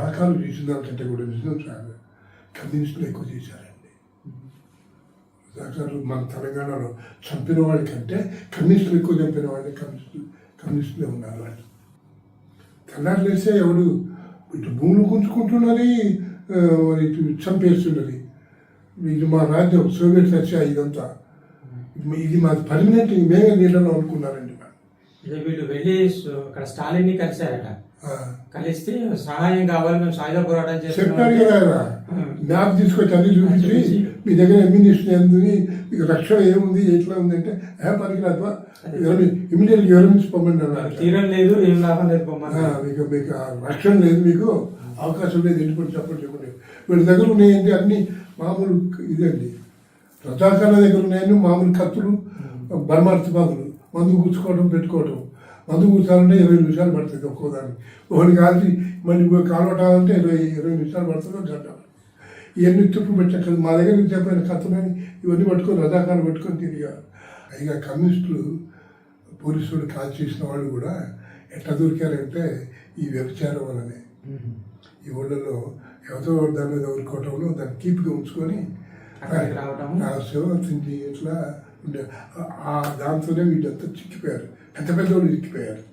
రజాకాలు చేసిన దానికంటే కూడా సార్ కమ్యూనిస్టులు ఎక్కువ చేశారండి. రజాకాలు మన తెలంగాణలో చంపిన వాళ్ళకంటే కమ్యూనిస్టులు ఎక్కువ చంపిన వాళ్ళే కమ్యూనిస్టులు కమ్యూనిస్టులే ఉన్నారు వాళ్ళు. తెల్లారులేస్తే ఎవడు ఇటు భూములు గుంజుకుంటున్నది మరి ఇటు చంపేస్తున్నది. ఇది మా రాజ్యం సోవియట్ రష్యా ఇదంతా. ఇది మా పర్మనెంట్ మేమే నీళ్ళలో అనుకున్నారండి. వీళ్ళు వెళ్ళి అక్కడ స్టాలిన్ని కలిశారట కలిస్తే సహాయం కావాలి మేము సాయుధ పోరాటం చెప్పారు చేస్తున్నాం కదా. మ్యాప్ తీసుకొచ్చి అన్ని చూపించి మీ దగ్గర ఎమ్యూనిషన్ ఉంది మీకు రక్షణ ఏముంది ఎట్లా ఉంది అంటే ఏ పనికిరాదు ఇమీడియట్ విరమించుకోమని అన్నారు తీరం లేదు ఏం లాభం లేదు ఆ, పొమ్మని మీకు మీకు రక్షణ లేదు మీకు అవకాశం లేదు వెళ్ళిపోయి చెప్పండి చెప్పండి వీళ్ళ దగ్గర ఉన్నాయండి అన్ని మామూలు ఇదండి. రజాకాల దగ్గర ఉన్నాయని మామూలు కత్తులు బర్మార్తి బాగులు మందు కూర్చుకోవడం పెట్టుకోవడం మందు కూర్చోాలంటే ఇరవై నిమిషాలు పడుతుంది ఒక్కో దాన్ని ఒకటి కాల్చి మళ్ళీ ఇంకో కాలవటాలంటే ఇరవై ఇరవై నిమిషాలు పడుతుంది గంట. ఇవన్నీ తుప్పు పెట్టారు మా దగ్గర నుంచి చెప్పిన కత్తులని ఇవన్నీ పట్టుకొని రజాకాలు పెట్టుకొని తిరిగారు. పైగా కమ్యూనిస్టులు పోలీసులు కాల్ చేసిన వాళ్ళు కూడా ఎట్లా దొరికారంటే ఈ వ్యభిచారం వలనే ఈ ఊళ్ళలో ఎవరితో దాని మీద ఊరుకోవటంలో దాన్ని కీప్గా ఉంచుకొని అక్కడికి రావటము. ఆ శివ తిండి ఇట్లా ఉండే ఆ- దాంతోనే వీళ్ళంతా చిక్కిపోయారు. పెద్ద పెద్ద వాళ్ళు చిక్కిపోయారు.